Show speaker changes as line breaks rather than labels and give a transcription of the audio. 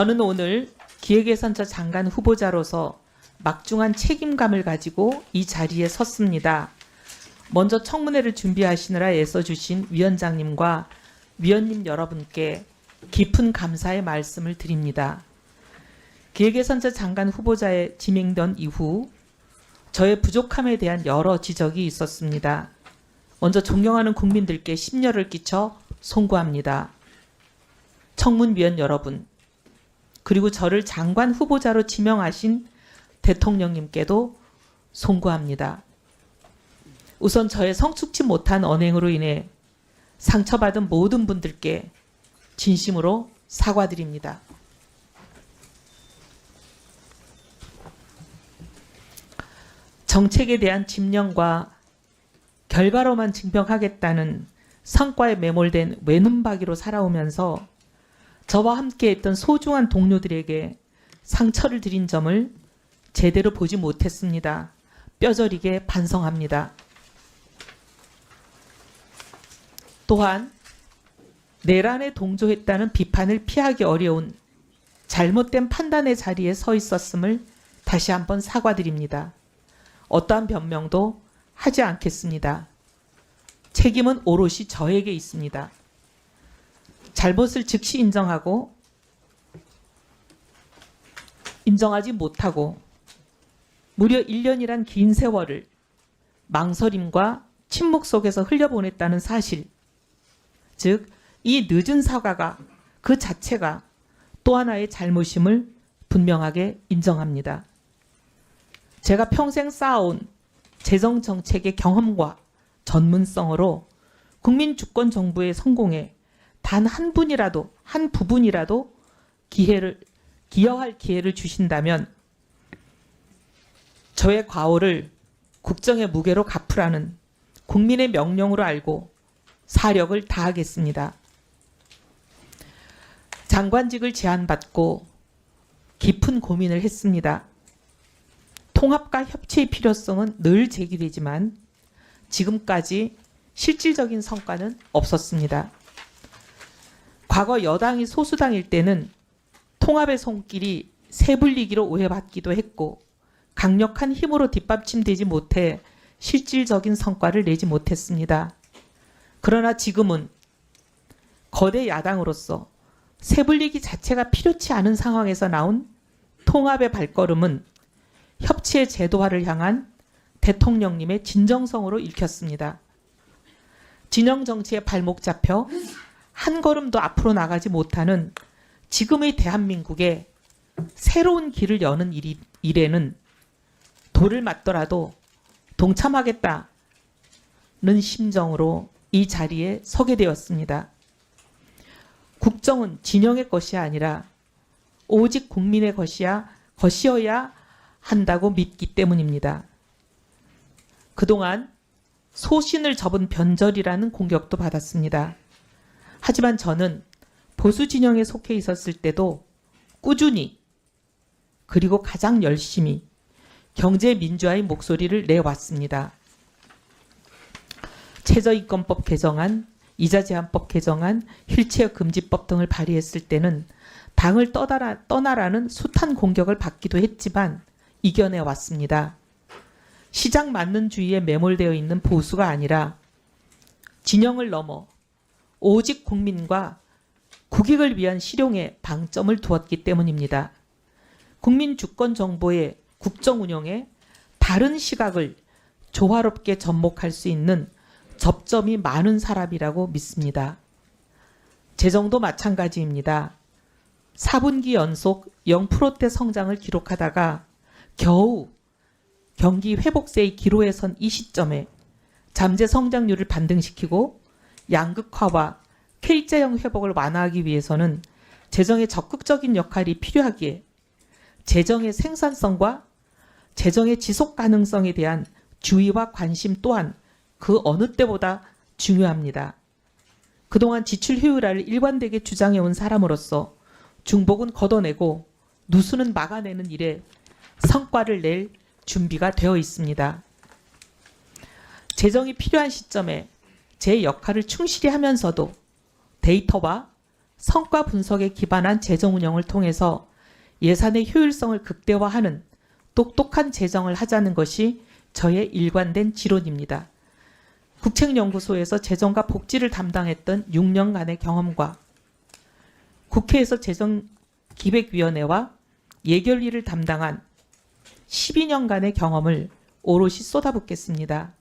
저는 오늘 기획예산처 장관 후보자로서 막중한 책임감을 가지고 이 자리에 섰습니다. 먼저 청문회를 준비하시느라 애써주신 위원장님과 위원님 여러분께 깊은 감사의 말씀을 드립니다. 기획예산처 장관 후보자에 지명된 이후 저의 부족함에 대한 여러 지적이 있었습니다. 먼저 존경하는 국민들께 심려를 끼쳐 송구합니다. 청문위원 여러분, 그리고 저를 장관 후보자로 지명하신 대통령님께도 송구합니다. 우선 저의 성숙치 못한 언행으로 인해 상처받은 모든 분들께 진심으로 사과드립니다. 정책에 대한 집념과 결과로만 증명하겠다는 성과에 매몰된 외눈박이로 살아오면서 저와 함께 했던 소중한 동료들에게 상처를 드린 점을 제대로 보지 못했습니다. 뼈저리게 반성합니다. 또한 내란에 동조했다는 비판을 피하기 어려운 잘못된 판단의 자리에 서 있었음을 다시 한번 사과드립니다. 어떠한 변명도 하지 않겠습니다. 책임은 오롯이 저에게 있습니다. 잘못을 즉시 인정하고 인정하지 못하고 무려 1년이란 긴 세월을 망설임과 침묵 속에서 흘려보냈다는 사실, 즉, 이 늦은 사과가 그 자체가 또 하나의 잘못임을 분명하게 인정합니다. 제가 평생 쌓아온 재정 정책의 경험과 전문성으로 국민 주권 정부의 성공에 단 한 분이라도 한 부분이라도 기회를 기여할 기회를 주신다면 저의 과오를 국정의 무게로 갚으라는 국민의 명령으로 알고 사력을 다하겠습니다. 장관직을 제안받고 깊은 고민을 했습니다. 통합과 협치의 필요성은 늘 제기되지만 지금까지 실질적인 성과는 없었습니다. 과거 여당이 소수당일 때는 통합의 손길이 세불리기로 오해받기도 했고 강력한 힘으로 뒷받침되지 못해 실질적인 성과를 내지 못했습니다. 그러나 지금은 거대 야당으로서 세불리기 자체가 필요치 않은 상황에서 나온 통합의 발걸음은 협치의 제도화를 향한 대통령님의 진정성으로 읽혔습니다. 진영 정치에 발목 잡혀 한 걸음도 앞으로 나가지 못하는 지금의 대한민국에 새로운 길을 여는 일이, 일에는 돌을 맞더라도 동참하겠다는 심정으로 이 자리에 서게 되었습니다. 국정은 진영의 것이 아니라 오직 국민의 것이야 것이어야 한다고 믿기 때문입니다. 그동안 소신을 접은 변절이라는 공격도 받았습니다. 하지만 저는 보수 진영에 속해 있었을 때도 꾸준히 그리고 가장 열심히 경제 민주화의 목소리를 내왔습니다. 최저임금법 개정안, 이자 제한법 개정안, 휠체어 금지법 등을 발의했을 때는 당을 떠나라, 떠나라는 숱한 공격을 받기도 했지만 이겨내 왔습니다. 시장 맞는 주의에 매몰되어 있는 보수가 아니라 진영을 넘어 오직 국민과 국익을 위한 실용에 방점을 두었기 때문입니다. 국민 주권 정보의 국정 운영에 다른 시각을 조화롭게 접목할 수 있는 접점이 많은 사람이라고 믿습니다. 재정도 마찬가지입니다. 4분기 연속 0%대 성장을 기록하다가 겨우 경기 회복세의 기로에 선 이 시점에 잠재 성장률을 반등시키고 양극화와 K자형 회복을 완화하기 위해서는 재정의 적극적인 역할이 필요하기에 재정의 생산성과 재정의 지속 가능성에 대한 주의와 관심 또한 그 어느 때보다 중요합니다. 그동안 지출 효율화를 일관되게 주장해온 사람으로서 중복은 걷어내고 누수는 막아내는 일에 성과를 낼 준비가 되어 있습니다. 재정이 필요한 시점에 제 역할을 충실히 하면서도 데이터와 성과 분석에 기반한 재정 운영을 통해서 예산의 효율성을 극대화하는 똑똑한 재정을 하자는 것이 저의 일관된 지론입니다. 국책연구소에서 재정과 복지를 담당했던 6년간의 경험과 국회에서 재정기획위원회와 예결위를 담당한 12년간의 경험을 오롯이 쏟아붓겠습니다.